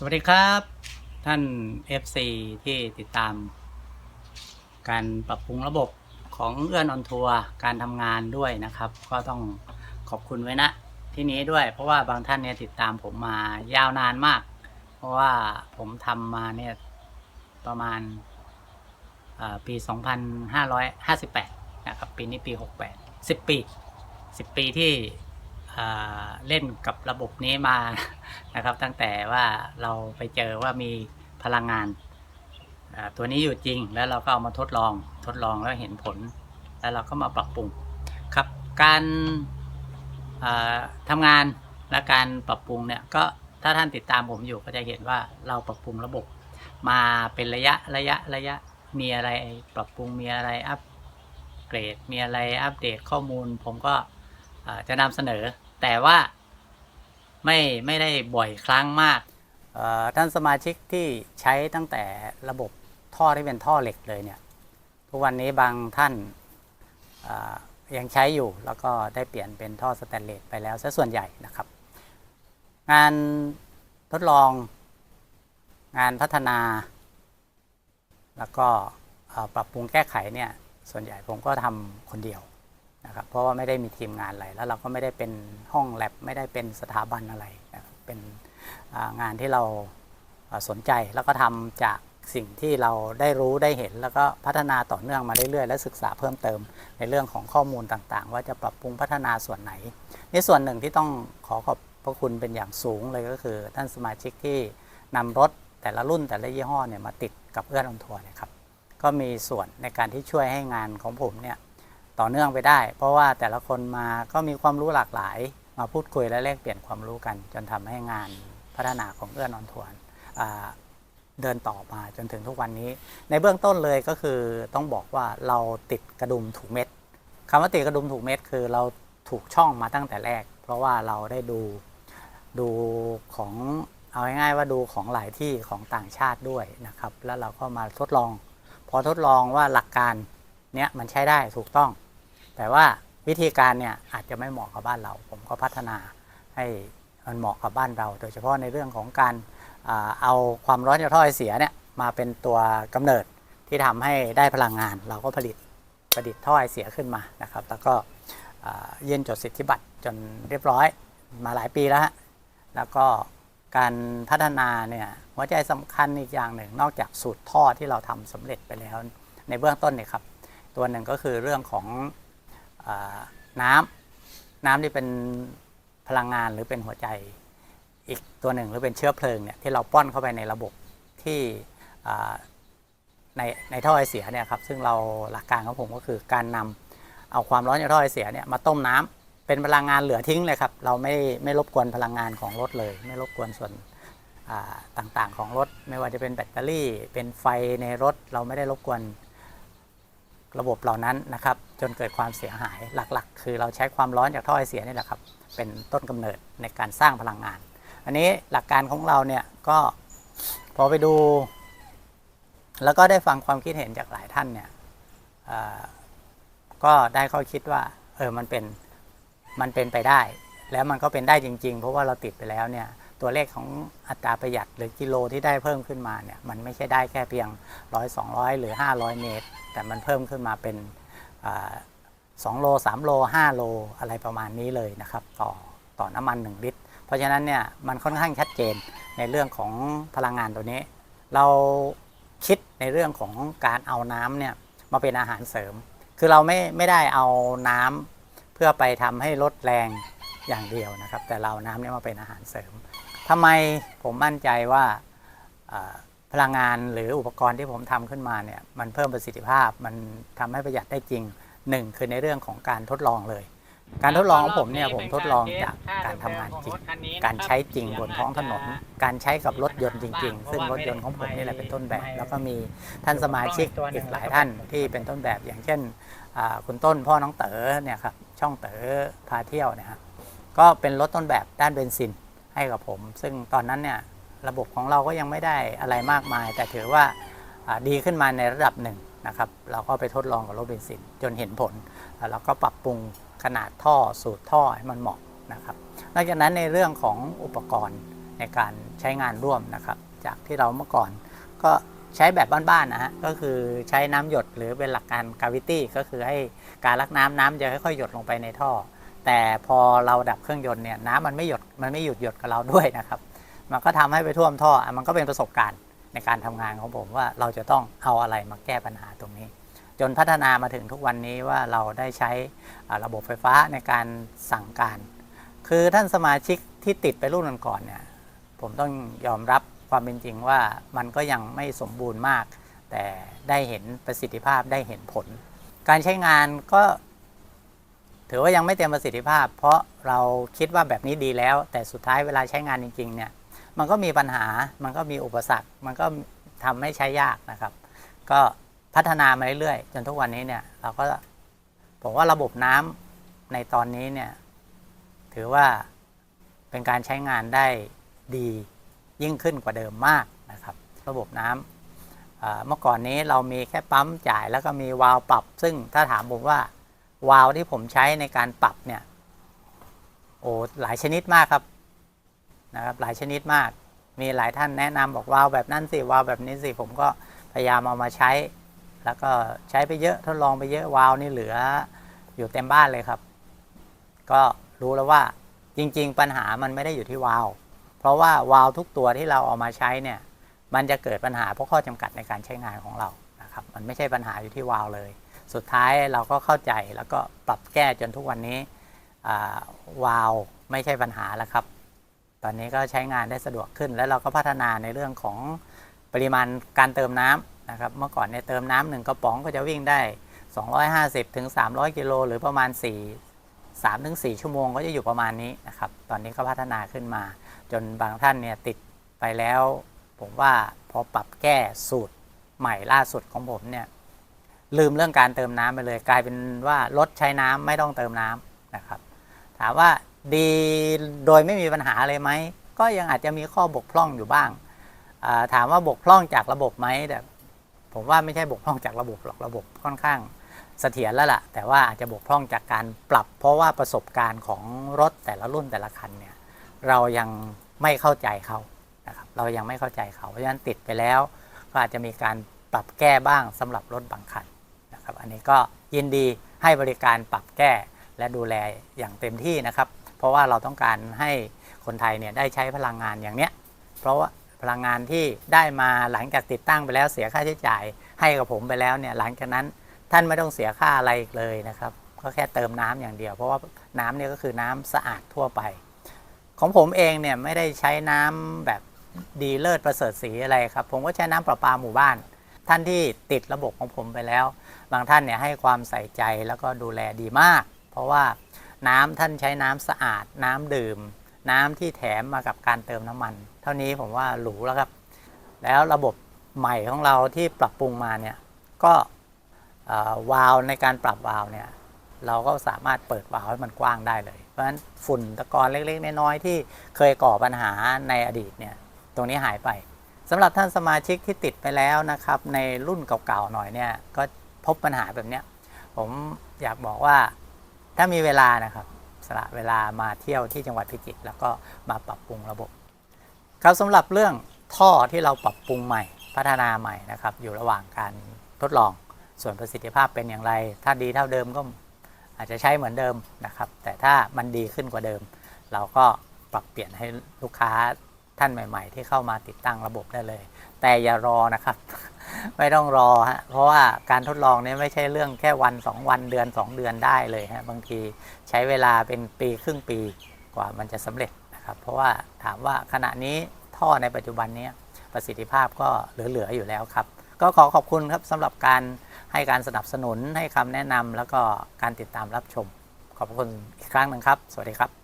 สวัสดีครับ ท่าน FC ที่ติดตาม การปรับปรุงระบบของเอื้อนออนทัวร์การทำงานด้วยนะครับ ก็ต้องขอบคุณไว้นะที่นี้ด้วย เพราะว่าบางท่านเนี่ยติดตามผมมายาวนานมาก เพราะว่าผมทำมาเนี่ยประมาณอ่าปี 2558 นะครับ ปีนี้ปี 68 10 ปี 10 ปีที่ เล่นกับระบบนี้มานะครับ ตั้งแต่ว่าเราไปเจอว่ามีพลังงานตัวนี้อยู่จริง แล้วเราก็เอามาทดลองทดลองแล้วเห็นผล แล้วเราก็มาปรับปรุงครับการทำงานและการปรับปรุงเนี่ยก็ถ้าท่านติดตามผมอยู่ก็จะเห็นว่าเราปรับปรุงระบบ มาเป็นระยะระยะระยะมีอะไรปรับปรุงมีอะไรอัปเกรด มีอะไรอัปเดตข้อมูล ผมก็ จะนำเสนอ แต่ว่าไม่ไม่ได้บ่อยครั้งมากท่านสมาชิกที่ใช้ตั้งแต่ระบบท่อที่เป็นท่อเหล็กเลยเนี่ยทุกวันนี้บางท่านยังใช้อยู่แล้วก็ได้เปลี่ยนเป็นท่อสแตนเลสไปแล้วซะส่วนใหญ่นะครับ งานทดลองงานพัฒนา แล้วก็ปรับปรุงแก้ไขเนี่ยส่วนใหญ่ผมก็ทำคนเดียว นะครับเพราะว่าไม่ได้มีทีมงานอะไร แล้วเราก็ไม่ได้เป็นห้องแลบไม่ได้เป็นสถาบันอะไรนะครับเป็นงานที่เราสนใจแล้วก็ทำจากสิ่งที่เราได้รู้ได้เห็น แล้วก็พัฒนาต่อเนื่องมาเรื่อยๆ และศึกษาเพิ่มเติมในเรื่องของข้อมูลต่างๆ ว่าจะปรับปรุงพัฒนาส่วนไหนในส่วนหนึ่งที่ต้องขอขอบพระคุณเป็นอย่างสูงเลยก็คือ ท่านสมาชิกที่นำรถแต่ละรุ่นแต่ละยี่ห้อเนี่ยมาติดกับเอื้อนออนทัวร์เนี่ยครับก็มีส่วนในการที่ช่วยให้งานของผมเนี่ย ต่อเนื่องไปได้ เพราะว่าแต่ละคนมาก็มีความรู้หลากหลาย มาพูดคุยและแลกเปลี่ยนความรู้กัน จนทำให้งานพัฒนาของเอื้อนอนทวร์อ่าเดินต่อมาจนถึงทุกวันนี้ ในเบื้องต้นเลยก็คือต้องบอกว่าเราติดกระดุมถูกเม็ดคำว่าติดกระดุมถูกเม็ดคือเราถูกช่องมาตั้งแต่แรก เพราะว่าเราได้ดูดูของเอาง่ายๆว่าดูของหลายที่ของต่างชาติด้วยนะครับ แล้วเราก็มาทดลอง พอทดลองว่าหลักการเนี้ยมันใช้ได้ถูกต้อง แต่ว่าวิธีการเนี่ยอาจจะไม่เหมาะกับบ้านเรา ผมก็พัฒนาให้มันเหมาะกับบ้านเรา โดยเฉพาะในเรื่องของการเอาความร้อนจากท่อไอเสียเนี่ยมาเป็นตัวกำเนิดที่ทำให้ได้พลังงาน เราก็ผลิตประดิษฐ์ท่อไอเสียขึ้นมานะครับ แล้วก็อ่ายื่นจดสิทธิบัตรจนเรียบร้อยมาหลายปีแล้วฮะแล้วก็การพัฒนาเนี่ยหัวใจสำคัญอีกอย่างหนึ่ง นอกจากสูตรท่อที่เราทำสำเร็จไปแล้ว ในเบื้องต้นเนี่ยครับ ตัวหนึ่งก็คือเรื่องของ น้ำน้ำที่เป็นพลังงานหรือเป็นหัวใจอีกตัวหนึ่งหรือเป็นเชื้อเพลิงเนี่ยที่เราป้อนเข้าไปในระบบที่ในในท่อไอเสียเนี่ยครับซึ่งเราหลักการของผมก็คือการนำเอาความร้อนจากท่อไอเสียเนี่ยมาต้มน้ำเป็นพลังงานเหลือทิ้งเลยครับ เราไม่ไม่รบกวนพลังงานของรถเลย ไม่รบกวนส่วนต่างๆของรถ ไม่ว่าจะเป็นแบตเตอรี่ เป็นไฟในรถ เราไม่ได้รบกวนระบบเหล่านั้นนะครับ จนเกิดความเสียหายหลักๆ คือเราใช้ความร้อนจากท่อไอเสียนี่แหละครับ เป็นต้นกำเนิดในการสร้างพลังงาน อันนี้หลักการของเราเนี่ยก็พอไปดู แล้วก็ได้ฟังความคิดเห็นจากหลายท่านเนี่ยก็ได้ข้อคิดว่าเออมันเป็นมันเป็นไปได้ แล้วมันก็เป็นได้จริง ๆ เพราะว่าเราติดไปแล้วเนี่ยตัวเลขของอัตราประหยัดหรือกิโลที่ได้เพิ่มขึ้นมาเนี่ยมันไม่ใช่ได้แค่เพียงร้อยสองร้อยหรือ 500 เมตร แต่มันเพิ่มขึ้นมาเป็น สองโลสามโลห้าโลอะไรประมาณนี้เลยนะครับ ต่อต่อน้ำมัน 1 ลิตร เพราะฉะนั้นเนี่ยมันค่อนข้างชัดเจนในเรื่องของพลังงานตัวนี้ เราคิดในเรื่องของการเอาน้ำเนี่ยมาเป็นอาหารเสริม คือเราไม่ไม่ได้เอาน้ำเพื่อไปทำให้ลดแรงอย่างเดียวนะครับ แต่เราเอาน้ำเนี่ยมาเป็นอาหารเสริมทำไมผมมั่นใจว่า พลังงานหรืออุปกรณ์ที่ผมทำขึ้นมาเนี่ยมันเพิ่มประสิทธิภาพมันทำให้ประหยัดได้จริงหนึ่งคือในเรื่องของการทดลองเลย การทดลองของผมเนี่ยผมทดลองจากการทำงานจริง การใช้จริงบนท้องถนน การใช้กับรถยนต์จริง ๆ ซึ่งรถยนต์ของผมนี่แหละเป็นต้นแบบ แล้วก็มีท่านสมาชิกอีกหลายท่านที่เป็นต้นแบบอย่างเช่นอ่าคุณต้นพ่อน้องเต๋อเนี่ยครับช่องเต๋อพาเที่ยวเนี่ยครับก็เป็นรถต้นแบบด้านเบนซินให้กับผม ซึ่งตอนนั้นเนี่ย ระบบของเราก็ยังไม่ได้อะไรมากมาย แต่ถือว่าดีขึ้นมาในระดับหนึ่งนะครับเราก็ไปทดลองกับรถเบนซินจนเห็นผล แล้วเราก็ปรับปรุงขนาดท่อสูตรท่อให้มันเหมาะนะครับนอกจากนั้นในเรื่องของอุปกรณ์ในการใช้งานร่วมนะครับ จากที่เราเมื่อก่อนก็ใช้แบบบ้านๆนะฮะก็คือใช้น้ำหยดหรือเป็นหลักการกาวิตี้ก็คือให้การลักน้ำน้ำจะค่อยๆหยดลงไปในท่อ แต่พอเราดับเครื่องยนต์เนี่ยน้ำมันไม่หยดมันไม่หยุดหยดกับเราด้วยนะครับ มันก็ทำให้ไปท่วมท่อ มันก็เป็นประสบการณ์ในการทำงานของผมว่าเราจะต้องเอาอะไรมาแก้ปัญหาตรงนี้ จนพัฒนามาถึงทุกวันนี้ว่าเราได้ใช้ระบบไฟฟ้าในการสั่งการ คือท่านสมาชิกที่ติดไปรุ่นก่อนเนี่ยผมต้องยอมรับความเป็นจริงว่ามันก็ยังไม่สมบูรณ์มาก แต่ได้เห็นประสิทธิภาพได้เห็นผล การใช้งานก็ ถือว่ายังไม่เต็มประสิทธิภาพ เพราะเราคิดว่าแบบนี้ดีแล้ว แต่สุดท้ายเวลาใช้งานจริงๆเนี่ย มันก็มีปัญหา มันก็มีอุปสรรค มันก็ทำให้ใช้ยากนะครับ ก็พัฒนามาเรื่อยๆ จนทุกวันนี้เนี่ยเราก็ผมว่าระบบน้ำในตอนนี้เนี่ยถือว่าเป็นการใช้งานได้ดียิ่งขึ้นกว่าเดิมมากนะครับ ระบบน้ำอ่าเมื่อก่อนนี้เรามีแค่ปั๊มจ่ายแล้วก็มีวาล์วปรับ ซึ่งถ้าถามผมว่าวาล์วที่ผมใช้ในการปรับเนี่ยโอ้หลายชนิดมากครับ นะครับหลายชนิดมาก มีหลายท่านแนะนำบอกวาวแบบนั้นสิวาวแบบนี้สิผมก็พยายามเอามาใช้ แล้วก็ใช้ไปเยอะทดลองไปเยอะวาวนี่เหลืออยู่เต็มบ้านเลยครับ ก็รู้แล้วว่าจริง ๆ ปัญหามันไม่ได้อยู่ที่วาวเพราะว่าวาวทุกตัวที่เราเอามาใช้เนี่ยมันจะเกิดปัญหาเพราะข้อจำกัดในการใช้งานของเรานะครับมันไม่ใช่ปัญหาอยู่ที่วาวเลย สุดท้ายเราก็เข้าใจแล้วก็ปรับแก้จนทุกวันนี้วาวไม่ใช่ปัญหาแล้วครับ ตอนนี้ก็ใช้งานได้สะดวกขึ้น แล้วเราก็พัฒนาในเรื่องของปริมาณการเติมน้ำนะครับ เมื่อก่อนเนี่ยเติมน้ำหนึ่งกระป๋องก็จะวิ่งได้ 250ถึง300 กิโลหรือประมาณ 4 3ถึง4ชั่วโมงก็จะอยู่ประมาณนี้นะครับ ตอนนี้ก็พัฒนาขึ้นมา จนบางท่านเนี่ยติดไปแล้ว ผมว่าพอปรับแก้สูตรใหม่ล่าสุดของผมเนี่ยลืมเรื่องการเติมน้ำไปเลย กลายเป็นว่ารถใช้น้ำไม่ต้องเติมน้ำนะครับ ถามว่า ดีโดยไม่มีปัญหาเลยไหม ก็ยังอาจจะมีข้อบกพร่องอยู่บ้างถามว่าบกพร่องจากระบบไหมแต่ผมว่าไม่ใช่บกพร่องจากระบบหรอกระบบค่อนข้างเสถียรแล้วล่ะ แต่ว่าอาจจะบกพร่องจากการปรับ เพราะว่าประสบการณ์ของรถแต่ละรุ่นแต่ละคันเนี่ยเรายังไม่เข้าใจเขานะครับเรายังไม่เข้าใจเขาเพราะฉะนั้นติดไปแล้ว ก็อาจจะมีการปรับแก้บ้างสำหรับรถบางคันนะครับ อันนี้ก็ยินดีให้บริการปรับแก้และดูแลอย่างเต็มที่นะครับ เพราะว่าเราต้องการให้คนไทยเนี่ยได้ใช้พลังงานอย่างเนี้ยเพราะว่าพลังงานที่ได้มาหลังจากติดตั้งไปแล้วเสียค่าใช้จ่ายให้กับผมไปแล้วเนี่ยหลังจากนั้นท่านไม่ต้องเสียค่าอะไรอีกเลยนะครับก็แค่เติมน้ำอย่างเดียว เพราะว่าน้ำเนี่ยก็คือน้ำสะอาดทั่วไป ของผมเองเนี่ยไม่ได้ใช้น้ำแบบดีเลิศประเสริฐสีอะไรครับ ผมก็ใช้น้ำประปาหมู่บ้าน ท่านที่ติดระบบของผมไปแล้ว บางท่านเนี่ยให้ความใส่ใจแล้วก็ดูแลดีมาก เพราะว่า น้ำท่านใช้น้ำสะอาด น้ำดื่ม น้ำที่แถมมากับการเติมน้ำมัน เท่านี้ผมว่าหรูแล้วครับ แล้วระบบใหม่ของเราที่ปรับปรุงมาเนี่ยก็วาล์วในการปรับวาล์วเนี่ยเราก็สามารถเปิดวาล์วให้มันกว้างได้เลย เพราะฉะนั้นฝุ่นตะกอนเล็กๆ น้อยๆที่เคยก่อปัญหาในอดีตเนี่ยตรงนี้หายไปสำหรับท่านสมาชิกที่ติดไปแล้วนะครับ ในรุ่นเก่าๆหน่อยเนี่ยก็พบปัญหาแบบเนี้ยผมอยากบอกว่า ถ้ามีเวลานะครับสละเวลามาเที่ยวที่จังหวัดพิจิตรแล้วก็มาปรับปรุงระบบครับสำหรับเรื่องท่อที่เราปรับปรุงใหม่ พัฒนาใหม่นะครับ อยู่ระหว่างการทดลองส่วนประสิทธิภาพเป็นอย่างไร ถ้าดีเท่าเดิมก็อาจจะใช้เหมือนเดิมนะครับ แต่ถ้ามันดีขึ้นกว่าเดิม เราก็ปรับเปลี่ยนให้ลูกค้าท่านใหม่ ๆ ที่เข้ามาติดตั้งระบบได้เลย แต่อย่ารอนะครับ ไม่ต้องรอฮะเพราะว่าการทดลองนี้ไม่ใช่เรื่องแค่วัน 2 วันเดือน 2 เดือนได้เลยฮะบางทีใช้เวลาเป็นปีครึ่งปีกว่ามันจะสำเร็จนะครับ เพราะว่าถามว่าขณะนี้ท่อในปัจจุบันนี้ประสิทธิภาพก็เหลือๆอยู่แล้วครับ ก็ขอขอบคุณครับสำหรับการให้การสนับสนุนให้คำแนะนำแล้วก็การติดตามรับชม ขอบคุณอีกครั้งหนึ่งครับ สวัสดีครับ